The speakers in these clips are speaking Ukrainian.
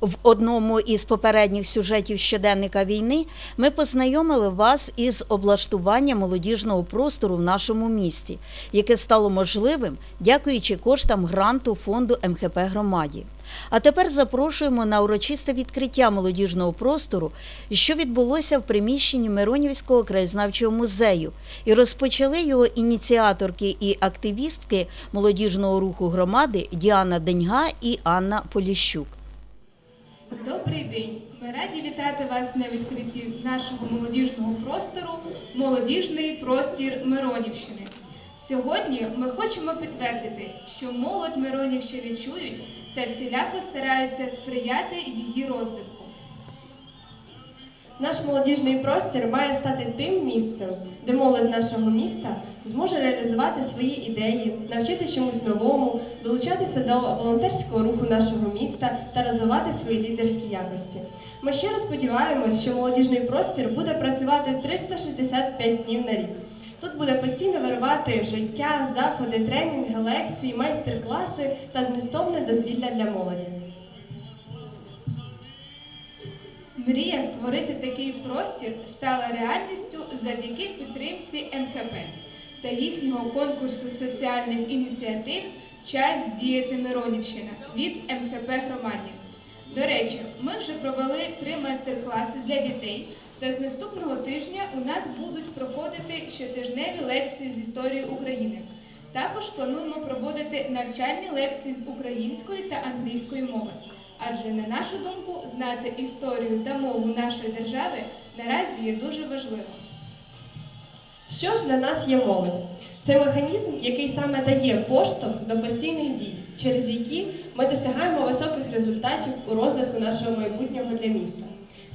В одному із попередніх сюжетів щоденника війни ми познайомили вас із облаштуванням молодіжного простору в нашому місті, яке стало можливим дякуючи коштам гранту фонду МХП громаді. А тепер запрошуємо на урочисте відкриття молодіжного простору, що відбулося в приміщенні Миронівського краєзнавчого музею, і розпочали його ініціаторки і активістки молодіжного руху громади Діана Деньга і Анна Поліщук. Добрий день! Ми раді вітати вас на відкритті нашого молодіжного простору Молодіжний простір Миронівщини. Сьогодні ми хочемо підтвердити, що молодь Миронівщини чують та всіляко стараються сприяти її розвитку. Наш молодіжний простір має стати тим місцем, де молодь нашого міста зможе реалізувати свої ідеї, навчити чомусь новому, долучатися до волонтерського руху нашого міста та розвивати свої лідерські якості. Ми щиро сподіваємось, що молодіжний простір буде працювати 365 днів на рік. Тут буде постійно вирувати життя, заходи, тренінги, лекції, майстер-класи та змістовне дозвілля для молоді. Мрія створити такий простір стала реальністю завдяки підтримці МХП та їхнього конкурсу соціальних ініціатив Час діяти Миронівщина від МХП громаді. До речі, ми вже провели три майстер-класи для дітей, та з наступного тижня у нас будуть проходити щотижневі лекції з історії України. Також плануємо проводити навчальні лекції з української та англійської мови. Адже на нашу думку, знати історію та мову нашої держави наразі є дуже важливо. Що ж для нас є молодь? Це механізм, який саме дає поштовх до постійних дій, через які ми досягаємо високих результатів у розвитку нашого майбутнього для міста.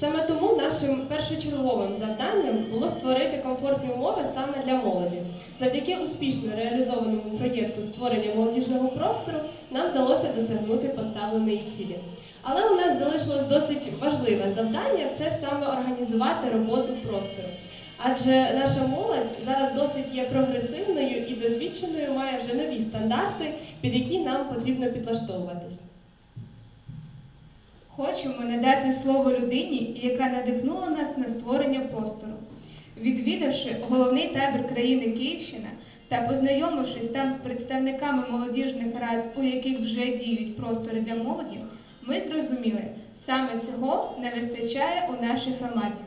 Саме тому нашим першочерговим завданням було створити комфортні умови саме для молоді. Завдяки успішно реалізованому проєкту створення молодіжного простору нам вдалося досягнути поставленої цілі. Але у нас залишилось досить важливе завдання це саме організувати роботу простору. Адже наша молодь зараз досить є прогресивною і досвідченою, має вже нові стандарти, під які нам потрібно підлаштовуватись. Хочемо надати слово людині, яка надихнула нас на створення простору. Відвідавши головний табір країни Київщина та познайомившись там з представниками молодіжних рад, у яких вже діють простори для молоді, ми зрозуміли, саме цього не вистачає у нашій громаді.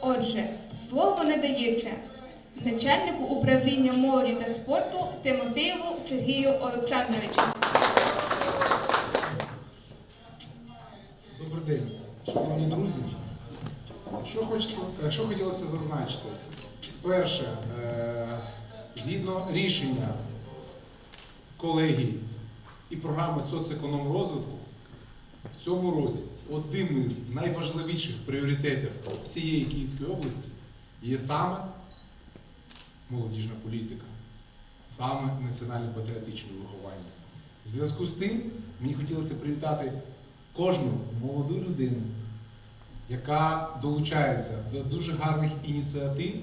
Отже, слово надається начальнику управління молоді та спорту Тимофєєву Сергію Олександровичу. Добрий день, шановні друзі. Що, хочеться, що хотілося зазначити? Перше, е, згідно рішення колегії і програми соцекономрозвитку, в цьому році одним із найважливіших пріоритетів всієї Київської області є саме молодіжна політика, саме національно-патріотичне виховання. В зв'язку з тим мені хотілося привітати кожну молоду людину, яка долучається до дуже гарних ініціатив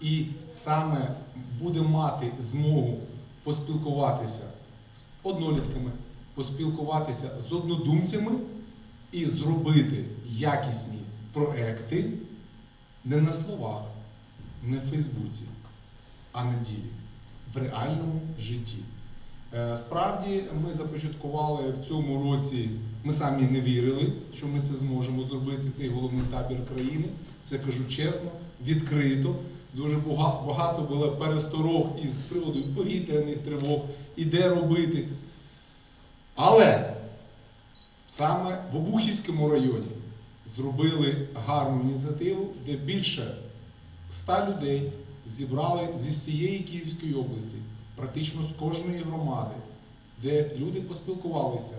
і саме буде мати змогу поспілкуватися з однолітками, поспілкуватися з однодумцями і зробити якісні проекти не на словах, не в Фейсбуці, а на ділі, в реальному житті. Е, Справді ми започаткували в цьому році, ми самі не вірили, що ми це зможемо зробити, цей головний табір країни. Це кажу чесно, відкрито. Дуже багато було пересторог із приводу повітряних тривог, і де робити. Але саме в Обухівському районі зробили гарну ініціативу, де більше ста людей зібрали зі всієї Київської області, практично з кожної громади, де люди поспілкувалися,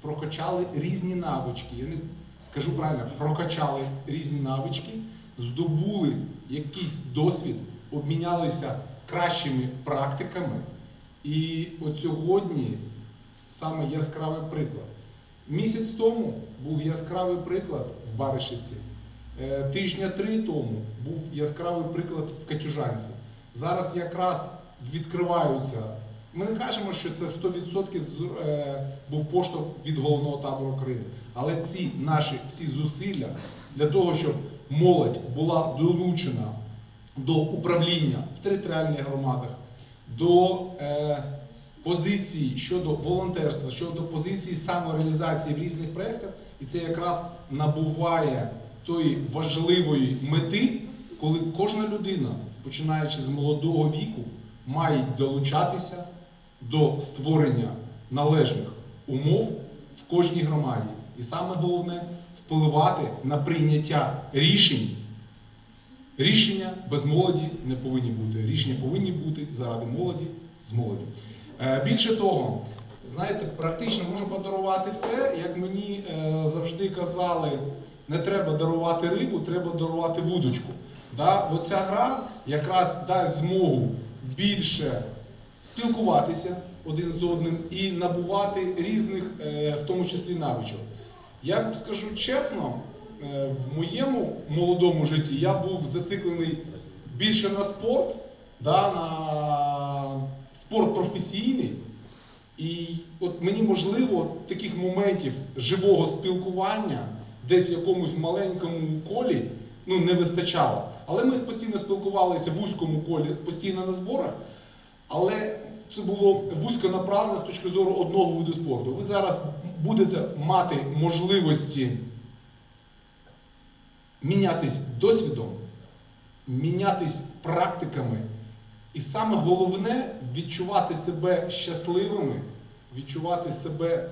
прокачали різні навички. Я не кажу правильно, прокачали різні навички, здобули якийсь досвід, обмінялися кращими практиками. І от сьогодні саме яскравий приклад. Місяць тому був яскравий приклад в Баришівці. Е, Тижня три тому був яскравий приклад в Катюжанці. Зараз якраз відкриваються Ми не кажемо, що це 100% е, був поштовх від головного табору країни. Але ці наші всі зусилля для того, щоб молодь була долучена до управління в територіальних громадах, до е, позиції щодо волонтерства, щодо позиції самореалізації в різних проєктах, і це якраз набуває тої важливої мети, коли кожна людина, починаючи з молодого віку, має долучатися до створення належних умов в кожній громаді. І саме головне впливати на прийняття рішень. Рішення без молоді не повинні бути. Рішення повинні бути заради молоді з молоді. Е, Більше того, знаєте, практично можу подарувати все, як мені е, завжди казали, не треба дарувати рибу, треба дарувати вудочку. Да? Оця гра якраз дасть змогу більше спілкуватися один з одним і набувати різних, е, в тому числі навичок. Я скажу чесно, е, в моєму молодому житті я був зациклений більше на спорт, да, на спорт професійний. І от мені можливо таких моментів живого спілкування десь в якомусь маленькому колі ну, не вистачало. Але ми постійно спілкувалися в вузькому колі, постійно на зборах. Але це було вузько направлено з точки зору одного виду спорту. Ви зараз будете мати можливості мінятись досвідом, мінятись практиками. І саме головне відчувати себе щасливими, відчувати себе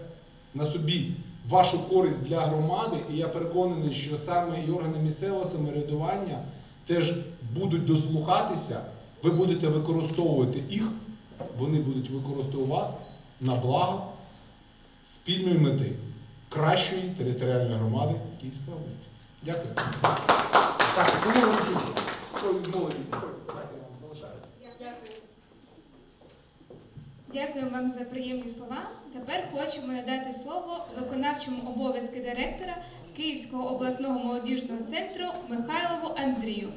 на собі вашу користь для громади. І я переконаний, що саме і органи місцевого самоврядування теж будуть дослухатися, ви будете використовувати їх, вони будуть використовувати вас на благо спільної мети кращої територіальної громади Київської області. Дякую. Так, залишаю. Дякуємо вам за приємні слова. Тепер хочемо надати слово виконавчому обов'язки директора Київського обласного молодіжного центру Михайлову Андрію. Е,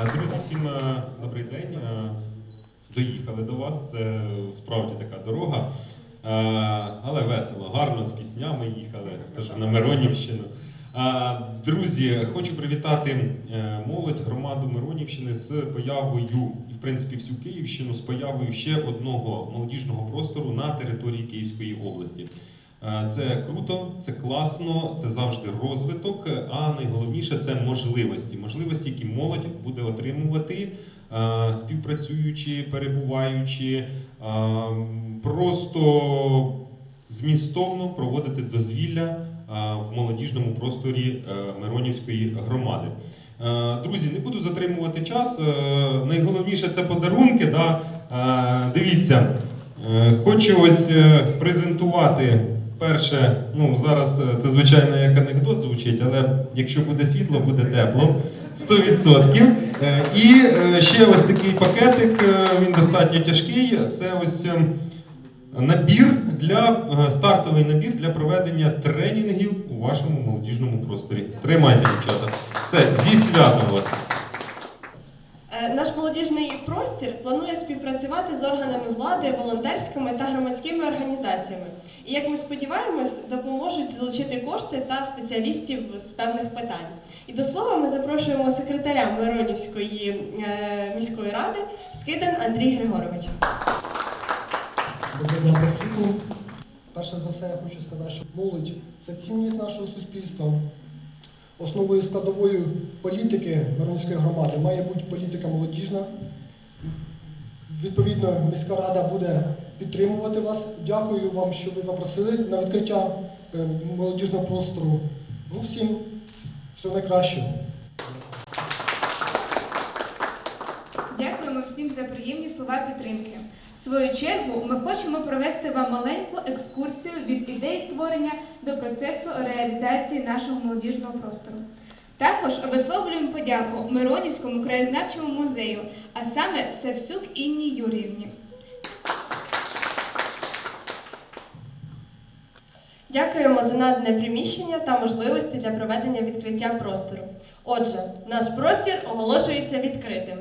Друзі, всім е, добрий день. Е, Доїхали до вас. Це справді така дорога. Е, Але весело, гарно, з піснями їхали, теж на Миронівщину. Друзі, хочу привітати молодь, громаду Миронівщини з появою, і в принципі всю Київщину з появою ще одного молодіжного простору на території Київської області. Е, Це круто, це класно, це завжди розвиток, а найголовніше це можливості. Можливості, які молодь буде отримувати, е, співпрацюючи, перебуваючи, е, просто змістовно проводити дозвілля е, в молодіжному просторі е, Миронівської громади. Е, Друзі, не буду затримувати час. Е, Найголовніше це подарунки. Да? Е, Дивіться, е, хочу ось е, презентувати перше. Ну зараз е, це звичайно як анекдот звучить, але якщо буде світло, буде тепло. 100%. Е, І е, ще ось такий пакетик, він достатньо тяжкий. Це ось е, набір для стартовий набір для проведення тренінгів у вашому молодіжному просторі. Тримайте, дівчата. Все, зі святом вас. Простір планує співпрацювати з органами влади, волонтерськими та громадськими організаціями. І як ми сподіваємось, допоможуть залучити кошти та спеціалістів з певних питань. І до слова ми запрошуємо секретаря Миронівської е, міської ради Скидан Андрій Григорович. Доброго дня присутні. Перше за все, я хочу сказати, що молодь це цінність нашого суспільства. Основою складовою політики Миронівської громади має бути політика молодіжна. Відповідно, міська рада буде підтримувати вас. Дякую вам, що ви запросили на відкриття е, молодіжного простору. Ну, всім всього найкращого. Дякуємо всім за приємні слова підтримки. В свою чергу ми хочемо провести вам маленьку екскурсію від ідеї створення до процесу реалізації нашого молодіжного простору. Також висловлюємо подяку Миронівському краєзнавчому музею, а саме Севсюк Інні Юріївні. Дякуємо за надане приміщення та можливості для проведення відкриття простору. Отже, наш простір оголошується відкритим.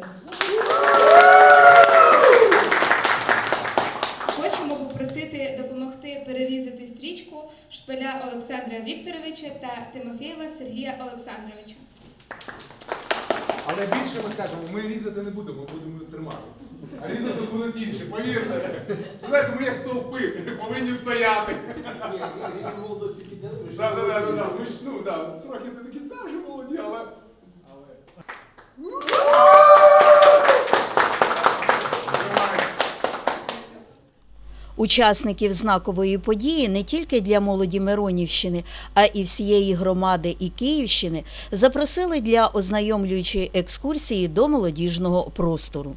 Хочемо попросити допомогти перерізати стрічку шпиля Олександра Вікторовича та Тимофєєва Сергія Олександровича. Але більше ми скажемо, ми різати не будемо, будемо тримати. А різати будуть інші, повірте. Це знаєш, ми як стовпи, повинні стояти. Він молодості підняли, ми Да, Так, да, да, да. Ми ж, ну, да, трохи не до кінця вже молоді, але. але... Учасників знакової події не тільки для молоді Миронівщини, а і всієї громади і Київщини запросили для ознайомлюючої екскурсії до молодіжного простору.